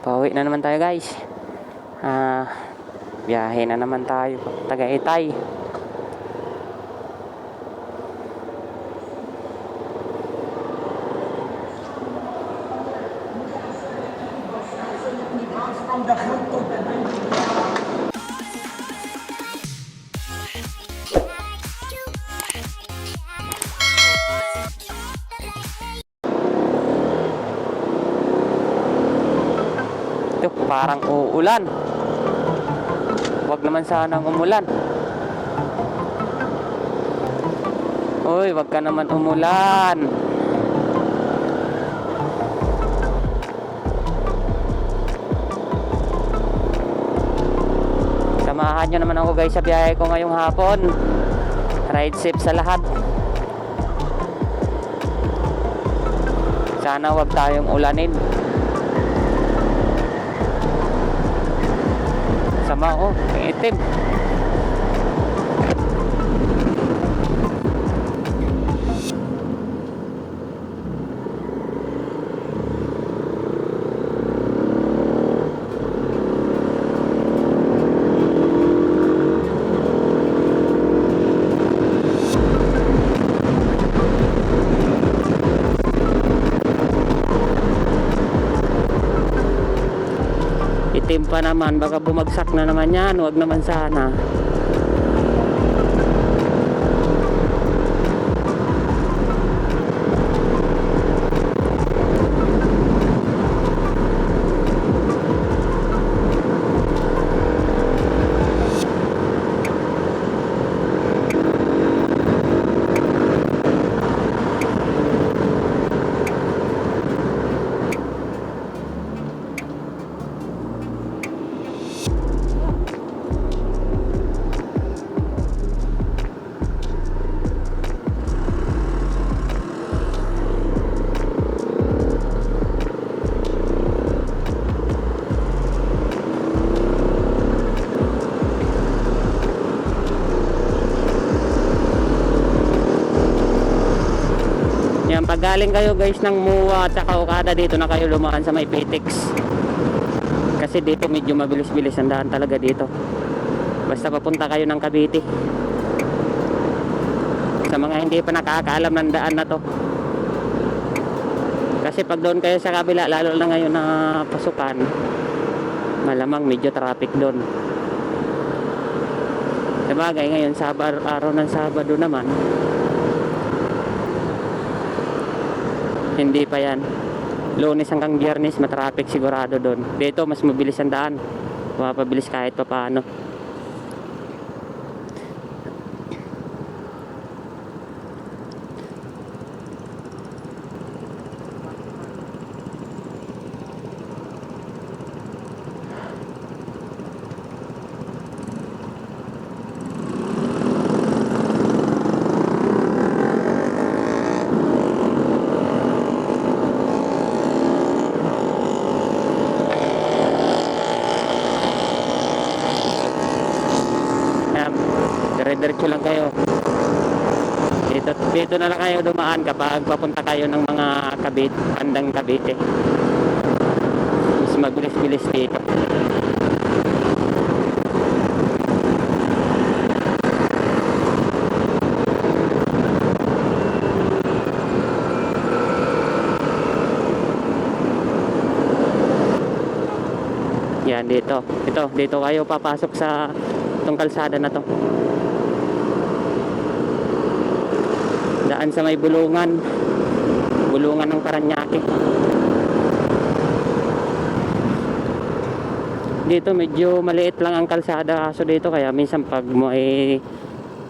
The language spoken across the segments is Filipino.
Pauwi na naman tayo guys. Ah, biyahe na naman tayo. Tagaytay. Ito, uulan. Huwag naman sanang umulan. Uy, wag ka naman umulan. Samahan nyo naman ako guys sa biyahe ko ngayong hapon. Ride safe sa lahat. Sana wag tayong ulanin. Sama oh, ang itim. Naman, baka bumagsak na naman yan. Huwag naman sana. Galing kayo guys ng Muwa at saka Okada dito na kayo lumaan sa may Pitex. Kasi dito medyo mabilis-bilis ang daan talaga dito. Basta papunta kayo ng Cavite. Sa mga hindi pa nakakaalam ng daan na to. Kasi pag doon kayo sa kabila, lalo na ngayon na pasukan, malamang medyo traffic doon. Sabagay ngayon, sabar, araw ng Sabado naman, Hindi pa yan. Lunes hanggang biyernes, matraffic sigurado doon. Dito, mas mabilis ang daan. Mapabilis kahit pa paano. Ayan, dire-diretso lang kayo. Dito, na lang kayo dumaan kapag papunta kayo ng mga kabit, bandang Cavite. Mas mabilis-bilis dito. Yan, dito. Ito, dito kayo papasok sa itong kalsada na to. Daan sa may bulungan. Bulungan ng Paranaque. Dito medyo maliit lang ang kalsada so dito kaya minsan pag may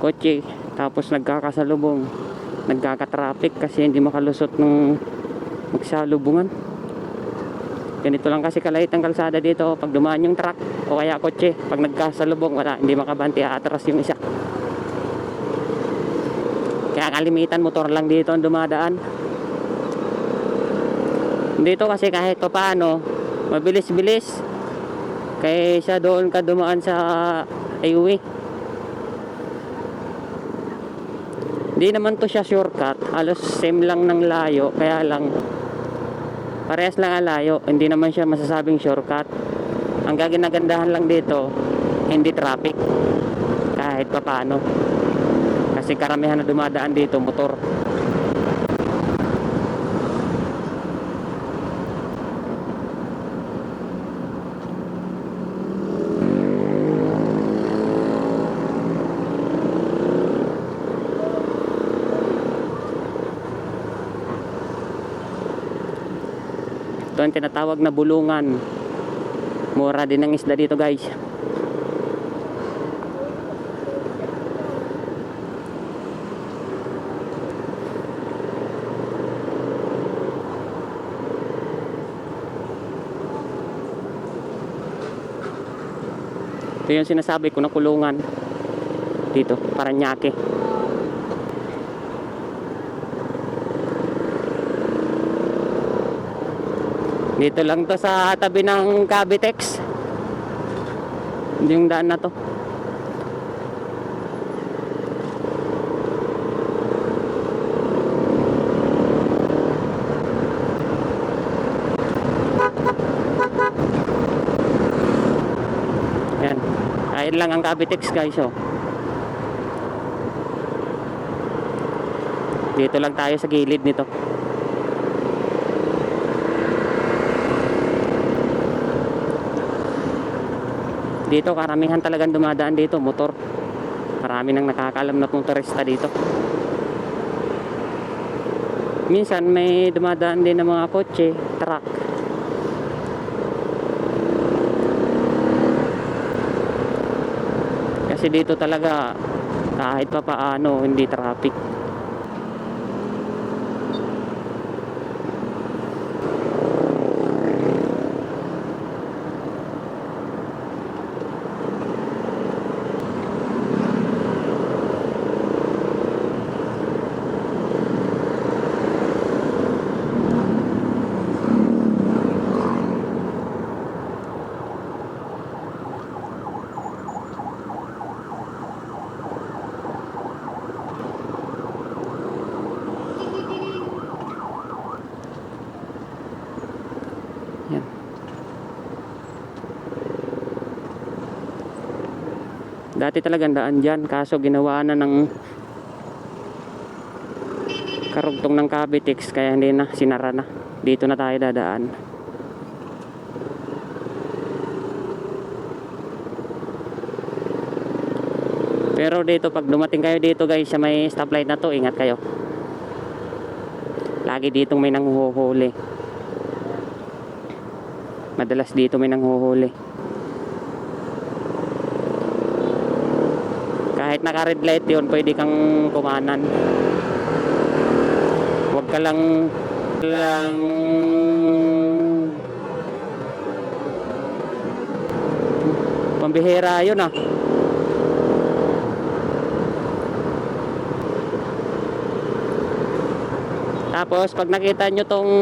kotse tapos nagkakasalubong nagkaka-traffic kasi hindi makalusot ng magsalubungan ganito lang kasi kalait ang kalsada dito pag dumaan yung truck o kaya kotse pag nagkasalubong wala hindi makabanti atras yung isa kalimitan motor lang dito ang dumadaan dito kasi kahit pa paano mabilis-bilis kaysa doon ka dumaan sa highway Hindi naman to siya shortcut. Halos same lang ng layo. Kaya lang Parehas lang ang layo. Hindi naman siya masasabing shortcut. Ang gaganagandahan lang dito, hindi traffic. Kahit papaano. Kasi karamihan na dumadaan dito, motor. Ito ang tinatawag na bulungan. Mura din ang isda dito guys. Ito yung sinasabi ko na kulungan. Dito, Paranaque. Dito lang to sa tabi ng Cavitex. Yung daan na to. Yan. Ayun lang ang Cavitex guys oh. Dito lang tayo sa gilid nito. Dito karamihan talagang dumadaan dito, motor. Marami nang nakakaalam na motorista dito. Minsan may dumadaan din ng mga kotse, truck. Kasi dito talaga kahit pa paano hindi traffic. Dati talagang daan dyan, kaso ginawa na ng karugtong ng Cavitex, kaya hindi na, sinara na. Dito na tayo dadaan. Pero dito, pag dumating kayo dito guys, sa may stoplight na to, ingat kayo. Lagi ditong may nanghuhuli. Madalas dito may nanghuhuli. Kahit naka red light yun, pwede kang kumanan. Huwag ka lang lang pambihira yun ah. Tapos pag nakita nyo tong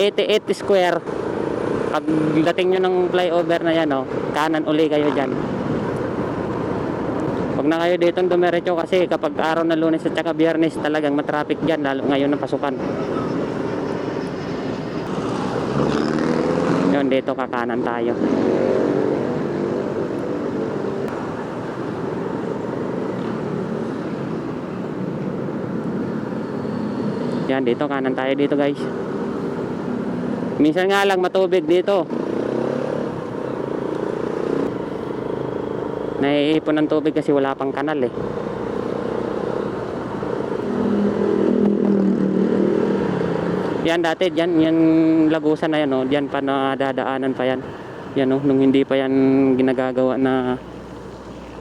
88 square pag dating nyo ng flyover na yan oh, kanan uli kayo dyan Huwag na kayo dito dumiretso kasi kapag araw na lunes at saka biyernes talagang matraffic dyan lalo ngayon ng pasukan. Yun dito kakanan tayo. Yan dito kanan tayo dito guys. Minsan nga lang matubig dito naiipon ng tubig kasi wala pang kanal eh yan dati dyan yan lagusan na yan oh. dyan pa nadadaanan pa yan yan oh, nung hindi pa yan ginagagawa na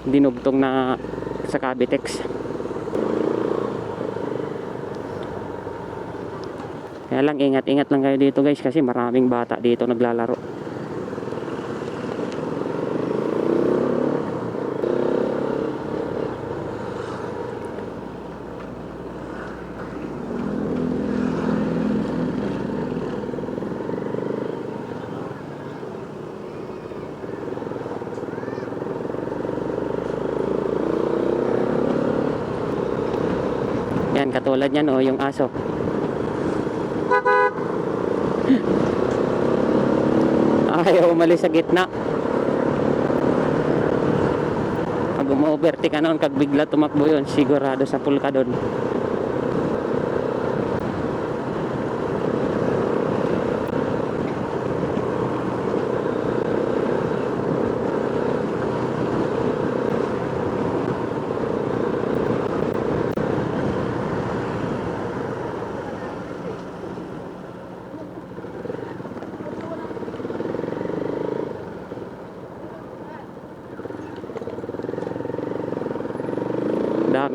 dinugtong na sa Cavitex Kaya lang ingat-ingat lang kayo dito guys kasi maraming bata dito naglalaro. Katulad yan oh yung aso. Ayaw umalis sa gitna. Pag umu-overtake ka noon, kag bigla tumakbo yun, sigurado sa pool ka doon.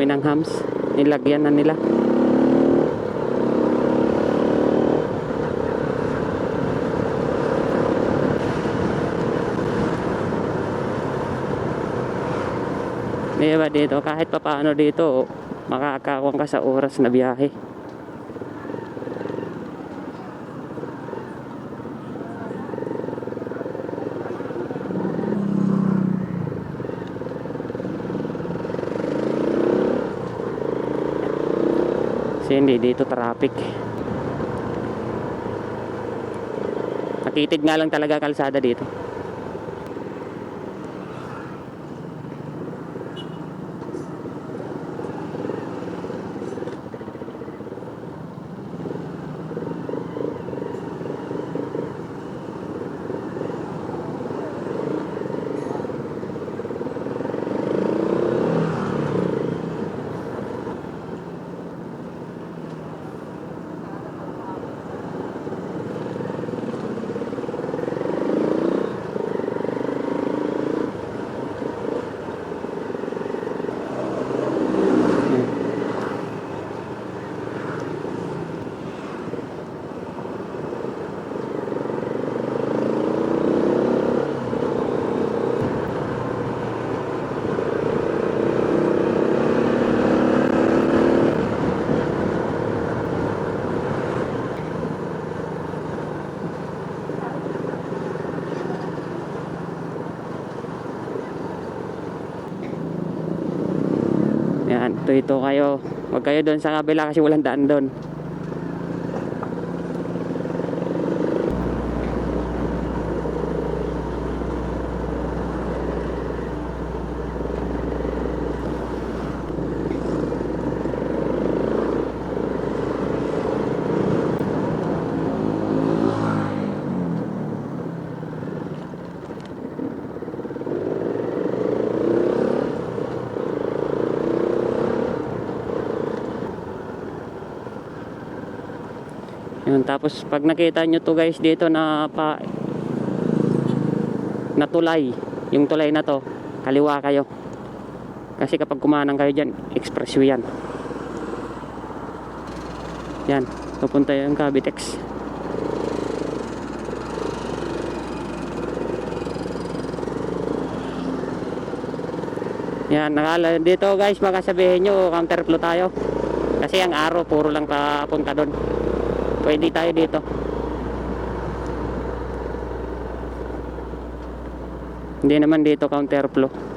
Dami ng hams. Nilagyan na nila. Di ba dito, kahit papaano dito, makakakawang ka sa oras na biyahe. Kasi hindi dito traffic. Nakitid nga lang talaga kalsada dito. Yan, ito ito kayo. Huwag kayo doon sa kabila kasi walang daan doon. Yun, tapos pag nakita nyo to guys dito na pa na tulay, yung tulay na to, kaliwa kayo. Kasi kapag kumanang kayo dyan, expressway yan. Yan, pupunta yung Cavitex. Yan, nakala dito guys, baka sabihin nyo, counterflow tayo. Kasi ang araw, puro lang papunta doon. Pwede tayo dito. Hindi naman dito counterflow.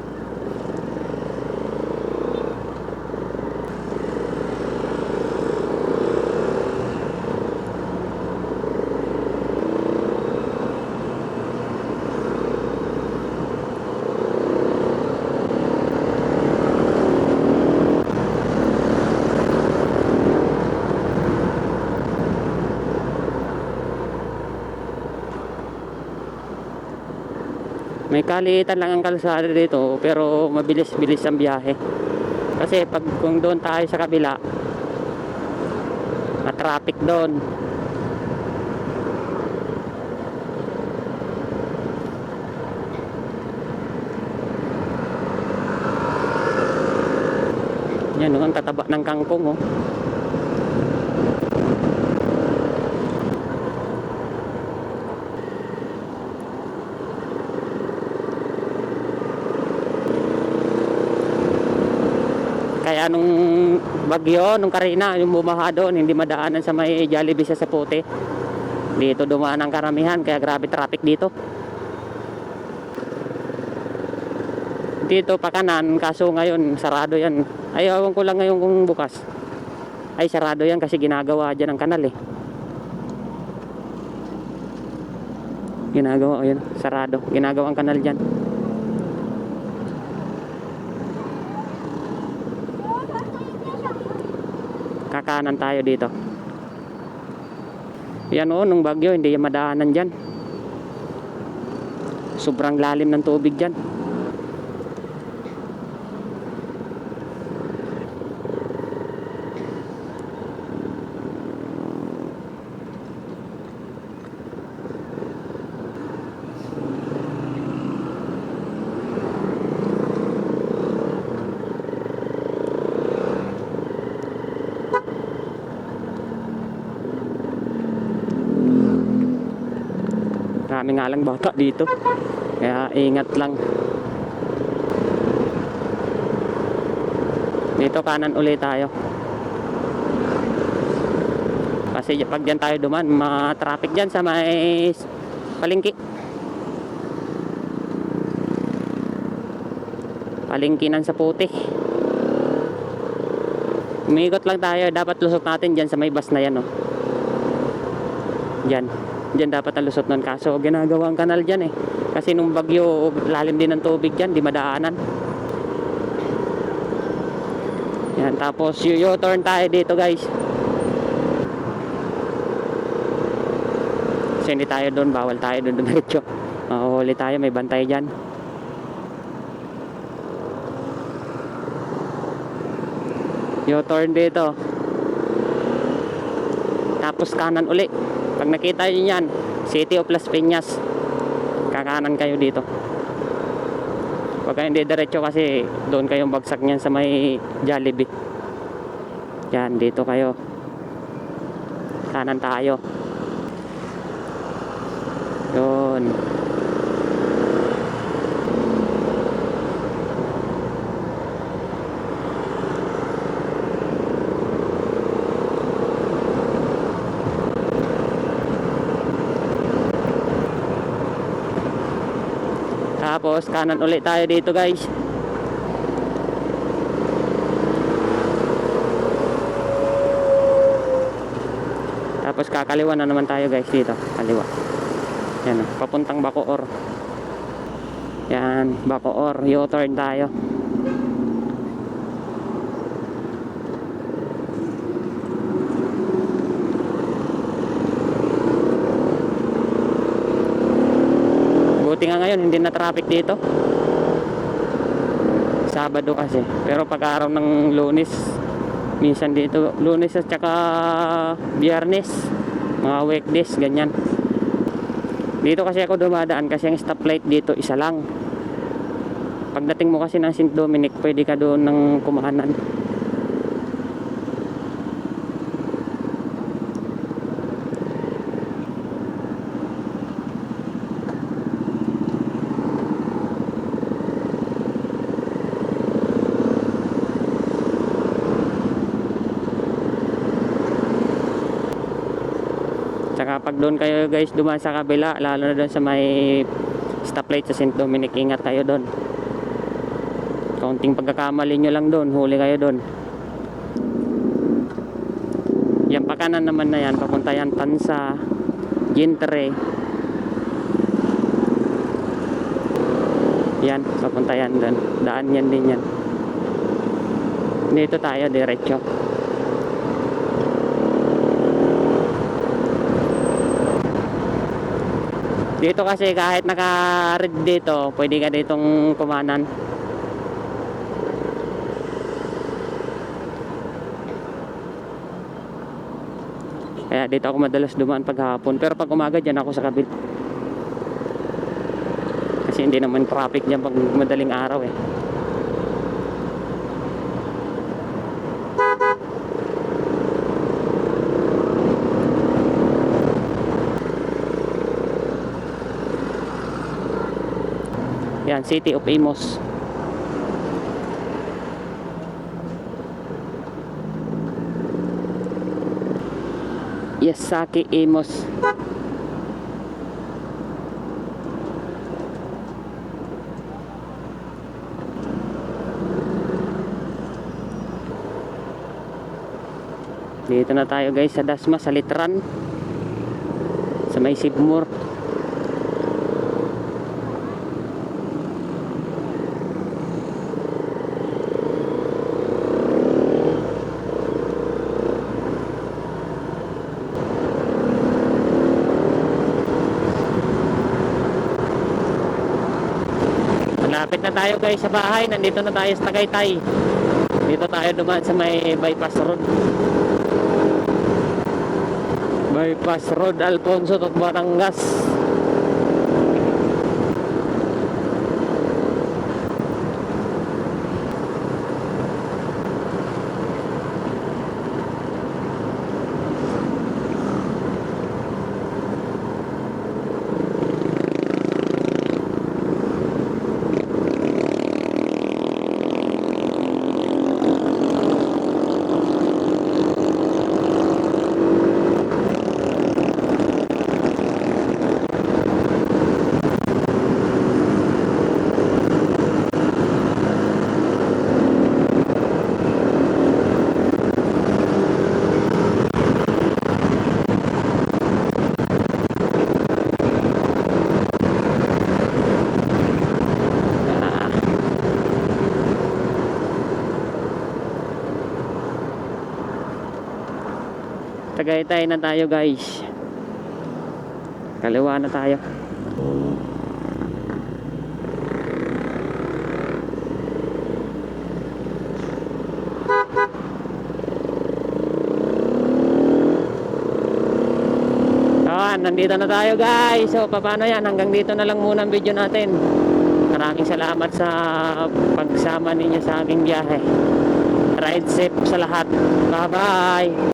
May kaliitan lang ang kalsada dito pero mabilis-bilis ang biyahe. Kasi pag kung doon tayo sa kabila, na-traffic doon. Yan, oh, ang tataba ng kangkong, oh. Kaya nung bagyo, nung karina, yung bumaha doon, hindi madaanan sa may Jollibee sa Sapote. Dito dumaan ang karamihan, kaya grabe traffic dito. Dito pa kanan, kaso ngayon, sarado yan. Ay, ewan ko lang ngayon kung bukas. Ay, sarado yan kasi ginagawa dyan ang kanal eh. Ginagawa, ayun, sarado. Ginagawang kanal dyan. Kakanan tayo dito. Yan o, nung bagyo, hindi madaanan dyan. Sobrang lalim ng tubig dyan. Marami nga lang bata dito. Kaya ingat lang. Dito kanan ulit tayo. Kasi pag dyan tayo duman, ma-traffic dyan sa may palengke. Palengkinan sa puti. Umikot lang tayo. Dapat lusot natin dyan sa may bus na yan. Oh. Dyan. Diyan dapat ang lusot nun. Kaso ginagawa ang kanal dyan eh. Kasi nung bagyo, lalim din ng tubig dyan. Di madaanan. Yan. Tapos U-turn tayo dito guys. Kasi hindi tayo doon. Bawal tayo doon diretso. Mahuhuli tayo. May bantay dyan. U-turn dito. Tapos kanan uli. Pag nakita nyo yan, City of Las Piñas, kakanan kayo dito. Huwag kayo hindi diretso kasi doon kayong bagsak niyan sa may Jollibee. Yan, dito kayo. Kanan tayo. Yun. Tapos kanan ulit tayo dito guys. Tapos kakaliwa na naman tayo guys dito. Kaliwa. Yan o. Papuntang Bacoor. Yan. Bacoor. U-turn tayo. Hindi na traffic dito. Sabado kasi. Pero pag araw ng lunes, minsan dito, lunes at saka biyernes, mga weekdays, ganyan. Dito kasi ako dumadaan kasi ang stoplight dito isa lang. Pagdating mo kasi ng St. Dominic, pwede ka doon ng kumahanan. Tsaka pag doon kayo guys dumaan sa kabila, lalo na doon sa may stoplight sa St. Dominic, ingat kayo doon. Kaunting pagkakamali nyo lang doon, huli kayo doon. Yan pakanan naman na yan, papunta yan Tansa, Gintre. Yan, papunta yan doon. Daan yan din yan. Dito tayo, diretso. Dito kasi kahit naka-red dito, pwede ka ditong kumanan. Kaya dito ako madalas dumaan paghapon. Pero pag umaga dyan ako sa kabil. Kasi hindi naman traffic dyan pag madaling araw eh. Yan, City of Amos. Yasaki Amos. Dito na tayo guys sa Dasma, sa Litran. Sa may Sibmur. Malapit na tayo guys sa bahay. Nandito na tayo sa Tagaytay. Dito tayo dumaan sa may bypass road. Bypass road Alfonso at Batangas. Ah. Tagaytay na tayo guys. Kaliwa na tayo. Ah, nandito na tayo guys. So, paano yan? Hanggang dito na lang muna ang video natin. Maraming salamat sa pagsama ninyo sa aking biyahe. Ride safe sa lahat. Bye-bye!